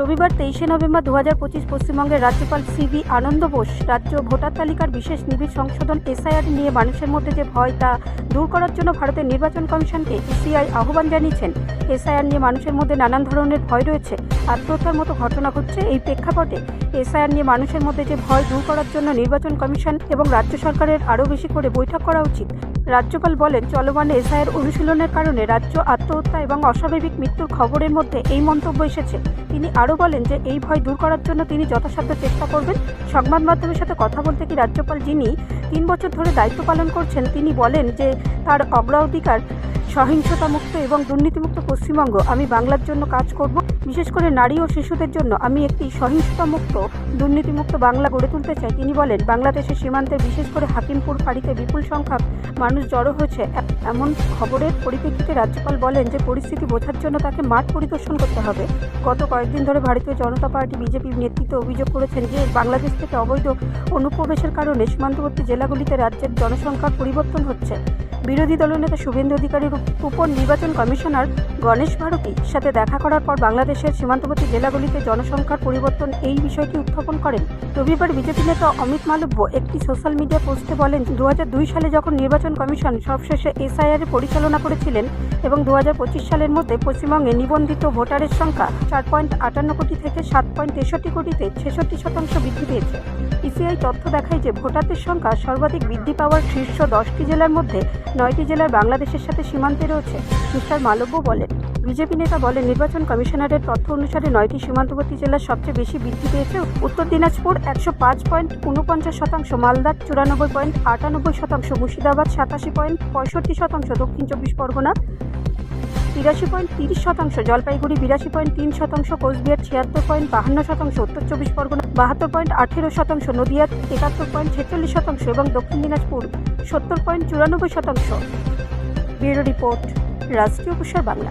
রবিবার তেইশে নভেম্বর দু হাজার পঁচিশ পশ্চিমবঙ্গের রাজ্যপাল সিভি আনন্দ বোস রাজ্য ভোটার তালিকার বিশেষ নিবিড় সংশোধন এসআইআর নিয়ে মানুষের মধ্যে যে ভয় তা দূর করার জন্য ভারতের নির্বাচন কমিশনকে ইসিআই আহ্বান জানিয়েছেন। এসআইআর নিয়ে মানুষের মধ্যে নানান ধরনের ভয় রয়েছে। আত্মহত্যার মতো ঘটনা ঘটছে এই প্রেক্ষাপটে। এসআইআর নিয়ে মানুষের মধ্যে যে ভয় দূর করার জন্য নির্বাচন কমিশন এবং রাজ্য সরকারের আরও বেশি করে বৈঠক করা উচিত। রাজ্যপাল বলেন, চলমান এসআইয়ের অনুশীলনের কারণে রাজ্য আত্মহত্যা এবং অস্বাভাবিক মৃত্যুর খবরের মধ্যে এই মন্তব্য এসেছে। তিনি আরও বলেন যে, এই ভয় দূর করার জন্য তিনি যথাসাধ্য চেষ্টা করবেন। সংবাদ মাধ্যমের সাথে কথা বলতে কি রাজ্যপাল যিনি তিন বছর ধরে দায়িত্ব পালন করছেন, তিনি বলেন যে তার অগ্রাধিকার সহিংসতামুক্ত এবং দুর্নীতিমুক্ত পশ্চিমবঙ্গ। আমি বাংলার জন্য কাজ করব, বিশেষ করে নারী ও শিশুদের জন্য। আমি একটি সহিংসতামুক্ত, দুর্নীতিমুক্ত বাংলা গড়ে তুলতে চাই। তিনি বলেন, বাংলাদেশের সীমান্তে বিশেষ করে হাকিমপুর ফাঁড়িতে বিপুল সংখ্যক মানুষ জড়ো হয়েছে। এমন খবরের পরিপ্রেক্ষিতে রাজ্যপাল বলেন যে, পরিস্থিতি বোঝার জন্য তাকে মাঠ পরিদর্শন করতে হবে। গত কয়েকদিন ধরে ভারতীয় জনতা পার্টি বিজেপির নেতৃত্বে অভিযোগ করেছেন যে, বাংলাদেশ থেকে অবৈধ অনুপ্রবেশের কারণে সীমান্তবর্তী জেলাগুলিতে রাজ্যের জনসংখ্যার পরিবর্তন হচ্ছে। বিরোধী দলনেতা শুভেন্দু অধিকারীর উপর নির্বাচন কমিশনার গণেশ ভারতীর সাথে দেখা করার পর বাংলাদেশের সীমান্তবর্তী জেলাগুলিতে জনসংখ্যার পরিবর্তন এই বিষয়টি উত্থাপন করেন। রবিবার বিজেপি নেতা অমিত মালব্য একটি সোশ্যাল মিডিয়া পোস্টে বলেন দু হাজার দুই সালে যখন নির্বাচন কমিশন সবশেষে এসআইআর পরিচালনা করেছিলেন এবং দু হাজার পঁচিশ সালের মধ্যে পশ্চিমবঙ্গে নিবন্ধিত ভোটারের সংখ্যা চার পয়েন্ট আটান্ন কোটি থেকে সাত পয়েন্ট তেষট্টি কোটিতে ছেষট্টি শতাংশ বৃদ্ধি পেয়েছে। ইসিআই তথ্য দেখায় যে ভোটারদের সংখ্যা সর্বাধিক বৃদ্ধি পাওয়ার শীর্ষ দশটি জেলার মধ্যে নয়টি জেলার বাংলাদেশের সাথে সীমান্তে রয়েছে। মিস্টার মালব্য বলেন, বিজেপি নেতা বলেন, নির্বাচন কমিশনারের তথ্য অনুসারে নয়টি সীমান্তবর্তী জেলার সবচেয়ে বেশি বৃদ্ধি পেয়েছে। উত্তর দিনাজপুর একশো পাঁচ পয়েন্ট উনপঞ্চাশ শতাংশ, মালদা চুরানব্বই পয়েন্ট আটানব্বই শতাংশ, মুর্শিদাবাদ সাতাশি পয়েন্ট পঁয়ষট্টি শতাংশ, দক্ষিণ চব্বিশ পরগনা তিরাশি পয়েন্ট তিরিশ শতাংশ, জলপাইগুড়ি বিরাশি পয়েন্ট তিন শতাংশ, কোচবিহার ছিয়াত্তর পয়েন্ট বাহান্ন শতাংশ, উত্তর চব্বিশ পরগনা বাহাত্তর পয়েন্ট আঠেরো শতাংশ, নদিয়া একাত্তর পয়েন্ট ছেচল্লিশ শতাংশ এবং দক্ষিণ দিনাজপুর সত্তর পয়েন্ট চুরানব্বই শতাংশ। ব্যুরো রিপোর্ট, রাষ্ট্রীয় প্রসার বাংলা।